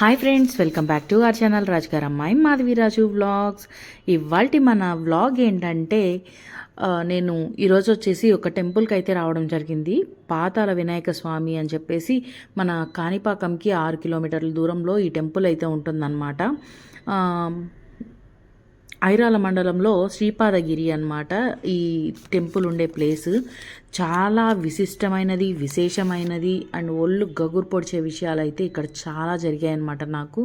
Hi friends welcome back to our channel రాజుగారు అమ్మాయి Madhaviraju vlogs ఇవాళ మన వ్లాగ్ ఏంటంటే నేను ఈరోజు వచ్చేసి ఒక టెంపుల్కి అయితే రావడం జరిగింది. పాతాల వినాయక స్వామి అని చెప్పేసి మన కాణిపాకంకి ఆరు కిలోమీటర్ల దూరంలో ఈ టెంపుల్ అయితే ఉంటుందన్నమాట. ఐరాల మండలంలో శ్రీపాదగిరి అనమాట ఈ టెంపుల్ ఉండే ప్లేస్ చాలా విశిష్టమైనది విశేషమైనది అండ్ ఒళ్ళు గగురు పొడిచే విషయాలు అయితే ఇక్కడ చాలా జరిగాయన్నమాట నాకు.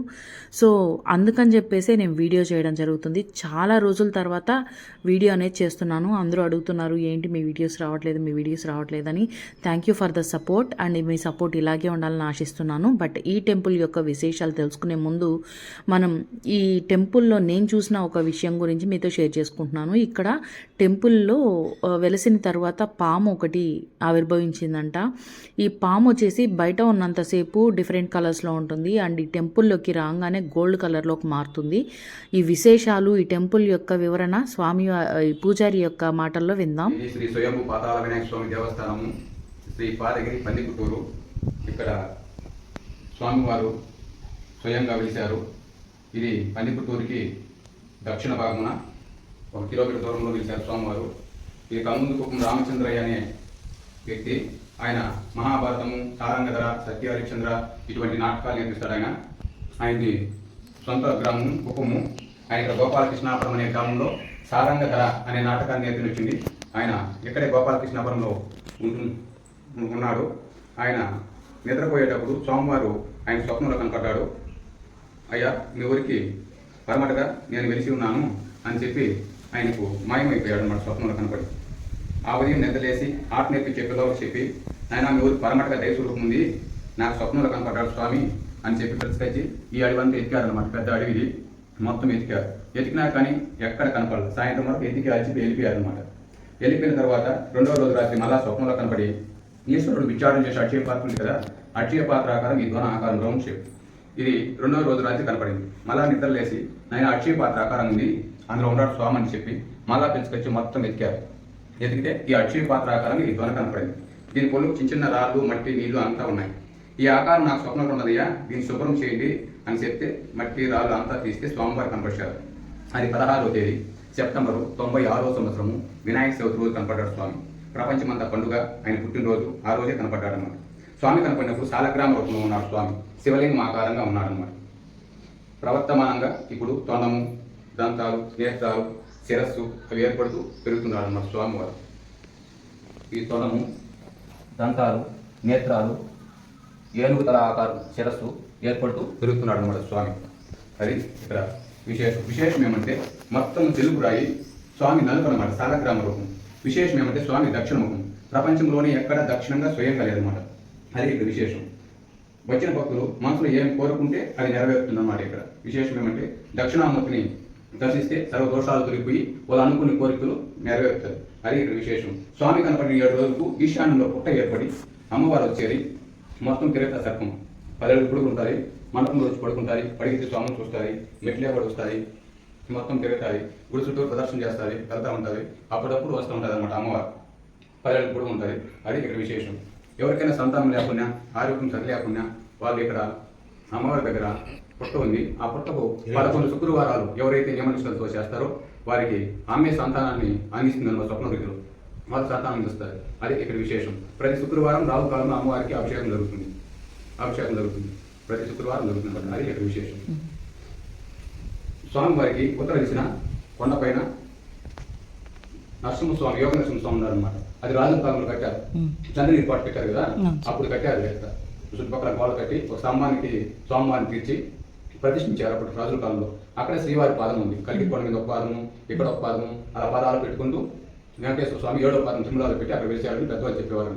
సో అందుకని చెప్పేసి నేను వీడియో చేయడం జరుగుతుంది. చాలా రోజుల తర్వాత వీడియో అనేది చేస్తున్నాను. అందరూ అడుగుతున్నారు ఏంటి మీ వీడియోస్ రావట్లేదు మీ వీడియోస్ రావట్లేదని? Thank you for the support and me support ఇలాగే ఉండాలని ఆశిస్తున్నాను. బట్ ఈ టెంపుల్ యొక్క విశేషాలు తెలుసుకునే ముందు మనం ఈ టెంపుల్లో నేను చూసిన ఒక విషయం గురించి మీతో షేర్ చేసుకుంటున్నాను. ఇక్కడ టెంపుల్లో వెలసిన తర్వాత పాము ఒకటి ఆవిర్భవించిందంట. ఈ పాము వచ్చేసి బయట ఉన్నంతసేపు డిఫరెంట్ కలర్స్లో ఉంటుంది. అండ్ ఈ టెంపుల్లోకి రాగానే గోల్డ్ కలర్లోకి మారుతుంది. ఈ విశేషాలు ఈ టెంపుల్ యొక్క వివరణ స్వామి పూజారి యొక్క మాటల్లో విందాం. శ్రీ స్వయంభు పాతాల వినాయక స్వామి దేవస్థానము. శ్రీ పాదగిరి పందిపుట్టూరు ఇక్కడ స్వామివారు స్వయంగా వెలిశారు. ఇది పందిపుట్టూరుకి దక్షిణ భాగమున ఒక కిలోమీటర్ దూరంలో వెలిశారు స్వామివారు. ఈ కనుముందు కుప్పం రామచంద్రయ్య అనే వ్యక్తి ఆయన మహాభారతము తారంగధర సత్య హరిశ్చంద్ర ఇటువంటి నాటకాలు నేర్పిస్తాడు ఆయన. ఆయనది సొంత గ్రామం కుప్పము. ఆయన ఇక్కడ గోపాలకృష్ణాపురం అనే గ్రామంలో సారంగధర అనే నాటకాన్ని నేర్పి వచ్చింది ఆయన ఇక్కడే గోపాలకృష్ణాపురంలో ఉంటు- ఉన్నాడు. ఆయన నిద్రపోయేటప్పుడు సోమవారు ఆయన స్వప్నంలో కనపడ్డాడు. అయ్యా మీ ఊరికి పరమటగా నేను వెలిసి ఉన్నాను అని చెప్పి ఆయనకు మాయమైపోయాడు అన్నమాట స్వప్నంలో కనపడి ఆ ఉదయం నిద్రలేసి ఆట నేర్పించే చెప్పి ఆయన మీ ఊరు పరమటగా దయస్వరూపం ఉంది నాకు స్వప్నంలో కనపడ్డాడు స్వామి అని చెప్పి పిలుచుకొచ్చి ఈ అడవంతా ఎతికారనమాట పెద్ద అడవిది మొత్తం ఎతికారు. ఎతికినా కానీ ఎక్కడ కనపడదు సాయంత్రం వరకు ఎతికి అలిచి వెళ్ళిపోయారు అనమాట వెళ్ళిపోయిన తర్వాత రెండో రోజు రాత్రి మళ్ళా స్వప్నంలో కనపడి ఈశ్వరుడు విచారణ చేసి అక్షయ పాత్ర ఉంది కదా. అక్షయ పాత్ర ఆకారం ఈ ధ్వన ఆకారం రౌండ్ షేప్. ఇది రెండవ రోజు రాత్రి కనపడింది. మళ్ళా నిద్రలేసి నేను అక్షయ పాత్ర ఆకారం ఉంది. అందులో ఉన్నాడు స్వామి అని చెప్పి మళ్ళా పిలుచుకొచ్చి మొత్తం వెతికారు ఎతికితే ఈ అక్షయ పాత్ర ఆకారం ఈ దొన కనపడింది. దీని పొలు చిన్న చిన్న రాళ్ళు మట్టి నీళ్ళు అంతా ఉన్నాయి. ఈ ఆకారం నాకు స్వప్నంలో ఉన్నదయ్యా దీన్ని శుభ్రం చేయండి అని చెప్తే మట్టి రాళ్ళు అంతా తీస్తే స్వామివారు కనపరిచారు. అది పదహారో తేదీ సెప్టెంబరు తొంభై ఆరో సంవత్సరము. వినాయక చవితి రోజు కనపడ్డాడు స్వామి. ప్రపంచమంతా పండుగ ఆయన పుట్టినరోజు ఆ రోజే కనపడ్డాడనమాట స్వామి కనపడినప్పుడు సాలగ్రామ రూపంలో ఉన్నాడు స్వామి. శివలింగం ఆకారంగా ఉన్నాడనమాట ప్రవర్తమానంగా ఇప్పుడు తొండము దంతాలు నేత్రాలు శిరస్సు అవి ఏర్పడుతూ పెరుగుతున్నారు మన స్వామివారు. ఈ తొడము దంతాలు నేత్రాలు ఏనుగు తల ఆకారం శిరస్సు ఏర్పడుతూ పెరుగుతున్నాడు అన్నమాట స్వామి అది ఇక్కడ విశేషం. విశేషం ఏమంటే మొత్తం తెలుగు రాయి స్వామి నలుపు అనమాట సాలగ్రామ రూపం. విశేషం ఏమంటే స్వామి దక్షిణముఖం ప్రపంచంలోనే ఎక్కడ దక్షిణంగా స్వయంగా లేదన్నమాట. అది ఇక్కడ విశేషం. వచ్చిన భక్తులు మనసులో ఏం కోరుకుంటే అది నెరవేరుతుందన్నమాట ఇక్కడ. విశేషం ఏమంటే దక్షిణామూర్తిని దర్శిస్తే సర్వ దోషాలు తొలిపోయి వాళ్ళు అనుకున్న కోరికలు నెరవేరుతాయి. అది ఇక్కడ విశేషం. స్వామి కనపడిన ఏడు రోజులకు ఈశాన్యంలో పుట్ట ఏర్పడి అమ్మవారు వచ్చేది మొత్తం కిరీట సర్పం. పదిహేడు పడుకుంటారు మండపంలో వచ్చి పడుకుంటాయి. పడిగితే స్వామిని చూస్తాయి. మెట్లే పడి వస్తాయి. మొత్తం తిరుగుతాయి గుడి చుట్టూ ప్రదర్శన చేస్తాయి. వెళ్తూ ఉంటుంది అప్పుడప్పుడు వస్తూ ఉంటుంది అనమాట అమ్మవారు. పల్లెలు కూడా ఉంటుంది అది ఇక్కడ విశేషం. ఎవరికైనా సంతానం లేకున్నా ఆరోగ్యం సరి లేకుండా వాళ్ళు ఇక్కడ అమ్మవారి దగ్గర పుట్ట ఉంది. ఆ పుట్టకు పదకొండు శుక్రవారాలు ఎవరైతే నియమనిష్టలతో చేస్తారో వారికి ఆమె సంతానాన్ని అందిస్తుందన్న స్వప్న రీతిలో వాళ్ళు సంతానం ఇస్తారు అది ఇక్కడ విశేషం. ప్రతి శుక్రవారం రాహు కాలంలో అమ్మవారికి అభిషేకం జరుగుతుంది. అభిషేకం జరుగుతుంది. ప్రతి శుక్రవారం జరుగుతుంది. అది ఇక్కడ విశేషం. స్వామివారికి ఉత్తర దిశన కొండపైన నరసింహస్వామి యోగ నరసింహస్వామి ఉన్నారు అనమాట అది రాజుల కాలంలో కట్టారు. చంద్రుని ఏర్పాటు పెట్టారు కదా. అప్పుడు కట్టారు చుట్టుపక్కల గోడ కట్టి ఒక స్తంభానికి స్వామివారిని తీర్చి ప్రతిష్ఠించారు అప్పుడు రాజుల కాలంలో. అక్కడ శ్రీవారి పాదం ఉంది. కలిగి కొండ మీద ఒక పాదము ఇక్కడ ఒక పాదము అలా పాదాలు పెట్టుకుంటూ వెంకటేశ్వర స్వామి ఏడో పాదం తిరుమలలో పెట్టి అక్కడ వెలిసాడని పెద్దవాళ్ళు చెప్పేవారు.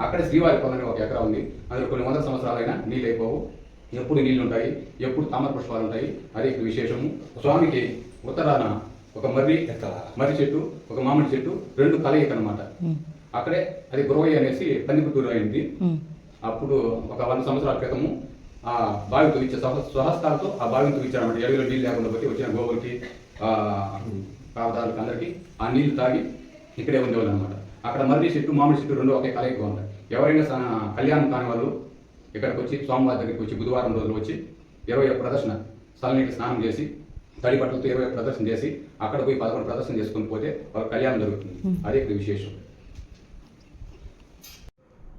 అక్కడ శ్రీవారి పొందని ఒక ఎకరా ఉంది. అందులో కొన్ని వందల సంవత్సరాలైనా నీళ్ళు అయిపోవు. ఎప్పుడు నీళ్ళు ఉంటాయి ఎప్పుడు తామర పుష్పాలు ఉంటాయి అది విశేషము. స్వామికి ఉత్తరాన ఒక మర్రి మర్రి చెట్టు ఒక మామిడి చెట్టు రెండు కలయిక అనమాట. అక్కడే అది గురవయ్య అనేసి పందిపుత్తూరు అయింది. అప్పుడు ఒక వంద సంవత్సరాల క్రితము ఆ బావి తవ్వించే స్వహ- స్వహస్తాలతో ఆ బావిని తవ్వించారన్నమాట ఎడవిలో నీళ్ళు లేకుండా పోతే వచ్చిన గోవులకి ఆ కావదాలకు అందరికి ఆ నీళ్ళు తాగి ఇక్కడే ఉండేవాళ్ళు అనమాట అక్కడ మర్రి చెట్టు మామిడి చెట్టు రెండు ఒకే కలయిక ఉంటాయి ఎవరైనా కళ్యాణం కాని వాళ్ళు ఇక్కడికి వచ్చి సోమవారం దగ్గరికి వచ్చి బుధవారం రోజులు వచ్చి ఇరవై ఒక్క ప్రదర్శన చల్లనీటి స్నానం చేసి తడి బట్టలతో ఇరవై ప్రదర్శన చేసి అక్కడ పోయి పదకొండు ప్రదర్శన చేసుకొని పోతే వాళ్ళ కళ్యాణం జరుగుతుంది. అదే ఇక్కడ విశేషం.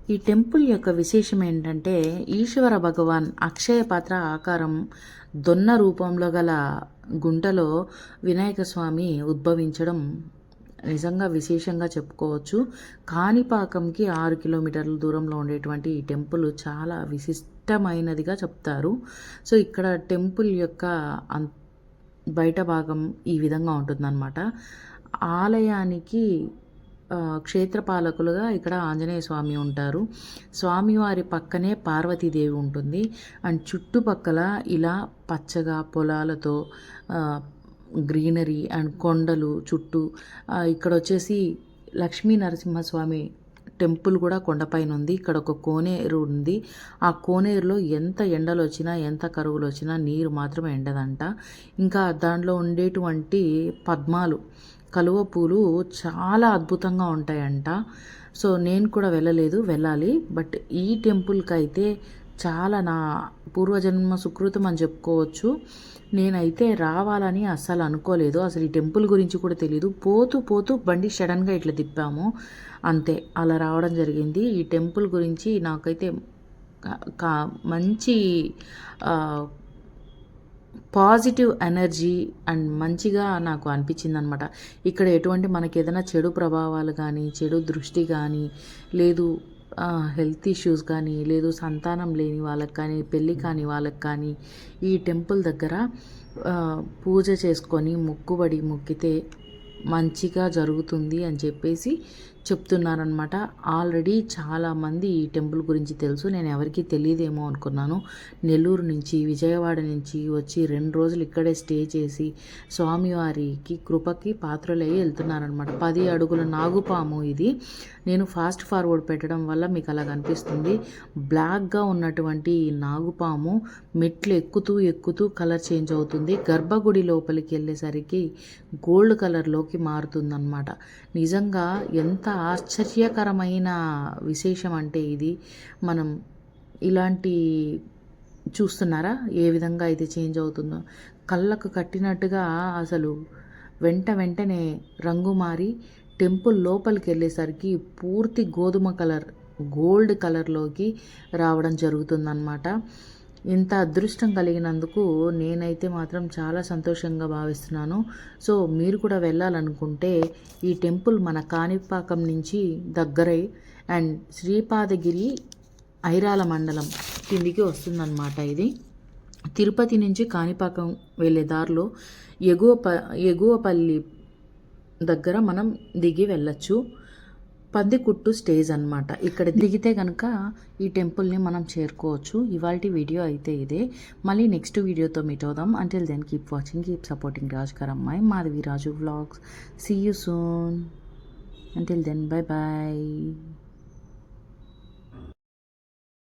ఈ టెంపుల్ యొక్క విశేషం ఏంటంటే ఈశ్వర భగవాన్ అక్షయ పాత్ర ఆకారం దొన్న రూపంలో గల గుంటలో వినాయక స్వామి ఉద్భవించడం నిజంగా విశేషంగా చెప్పుకోవచ్చు. కాణిపాకంకి ఆరు కిలోమీటర్ల దూరంలో ఉండేటువంటి ఈ టెంపుల్ చాలా విశిష్టమైనదిగా చెప్తారు. సో ఇక్కడ టెంపుల్ యొక్క అం బయట భాగం ఈ విధంగా ఉంటుందన్నమాట. ఆలయానికి క్షేత్రపాలకులుగా ఇక్కడ ఆంజనేయ స్వామి ఉంటారు. స్వామివారి పక్కనే పార్వతీదేవి ఉంటుంది. అండ్ చుట్టుపక్కల ఇలా పచ్చగా పొలాలతో గ్రీనరీ అండ్ కొండలు చుట్టూ ఇక్కడ వచ్చేసి లక్ష్మీ నరసింహస్వామి టెంపుల్ కూడా కొండపైన ఉంది ఇక్కడ ఒక కోనేరు ఉంది. ఆ కోనేరులో ఎంత ఎండలు వచ్చినా ఎంత కరువులు వచ్చినా నీరు మాత్రం ఎండదంట. ఇంకా దాంట్లో ఉండేటువంటి పద్మాలు కలువ పూలు చాలా అద్భుతంగా ఉంటాయంట. సో నేను కూడా వెళ్ళలేదు వెళ్ళాలి. బట్ ఈ టెంపుల్కి అయితే చాలా నా పూర్వజన్మ సుకృతం అని చెప్పుకోవచ్చు. నేనైతే రావాలని అస్సలు అనుకోలేదు. అసలు ఈ టెంపుల్ గురించి కూడా తెలియదు పోతూ పోతూ బండి సడన్గా ఇట్లా తిప్పాము. అంతే అలా రావడం జరిగింది. ఈ టెంపుల్ గురించి నాకైతే కా- మంచి పాజిటివ్ ఎనర్జీ అండ్ మంచిగా నాకు అనిపించింది అనమాట ఇక్కడ ఎటువంటి మనకి ఏదైనా చెడు ప్రభావాలు కానీ చెడు దృష్టి కానీ లేదు హెల్త్ ఇష్యూస్ కానీ లేదు సంతానం లేని వాళ్ళకి కానీ పెళ్ళి కాని వాళ్ళకి కానీ ఈ టెంపుల్ దగ్గర పూజ చేసుకొని మొక్కుబడి మొక్కితే మంచిగా జరుగుతుంది అని చెప్పేసి చెప్తున్నారనమాట ఆల్రెడీ చాలామంది ఈ టెంపుల్ గురించి తెలుసు. నేను ఎవరికీ తెలియదేమో అనుకున్నాను. నెల్లూరు నుంచి విజయవాడ నుంచి వచ్చి రెండు రోజులు ఇక్కడే స్టే చేసి స్వామివారికి కృపకి పాత్రలయ్యి వెళ్తున్నారనమాట పది అడుగుల నాగుపాము ఇది. నేను ఫాస్ట్ ఫార్వర్డ్ పెట్టడం వల్ల మీకు అలా కనిపిస్తుంది. బ్లాక్గా ఉన్నటువంటి ఈ నాగుపాము మెట్లు ఎక్కుతూ ఎక్కుతూ కలర్ చేంజ్ అవుతుంది. గర్భగుడి లోపలికి వెళ్ళేసరికి గోల్డ్ కలర్లోకి మారుతుందన్నమాట. నిజంగా ఎంత ఆశ్చర్యకరమైన విశేషం అంటే ఇది. మనం ఇలాంటి చూస్తున్నారా? ఏ విధంగా అయితే చేంజ్ అవుతుందో. కళ్ళకు కట్టినట్టుగా అసలు వెంట వెంటనే రంగు మారి టెంపుల్ లోపలికి వెళ్ళేసరికి పూర్తి గోధుమ కలర్ గోల్డ్ కలర్లోకి రావడం జరుగుతుందన్నమాట. ఇంత అదృష్టం కలిగినందుకు నేనైతే మాత్రం చాలా సంతోషంగా భావిస్తున్నాను. సో మీరు కూడా వెళ్ళాలనుకుంటే ఈ టెంపుల్ మన కాణిపాకం నుంచి దగ్గరై అండ్ శ్రీపాదగిరి ఐరాల మండలం కిందికి వస్తుందన్నమాట ఇది. తిరుపతి నుంచి కాణిపాకం వెళ్ళే దారిలో ఎగువ ప ఎగువపల్లి దగ్గర మనం దిగి వెళ్ళచ్చు. పందికుట్టు స్టేజ్ అనమాట ఇక్కడ దిగితే కనుక ఈ టెంపుల్ని మనం చేరుకోవచ్చు. ఇవాళ వీడియో అయితే ఇదే. మళ్ళీ నెక్స్ట్ వీడియోతో మీట్ అవుదాం. Until then keep watching keep supporting Raj అమ్మాయి Madhavi Raju vlogs see you soon until then bye bye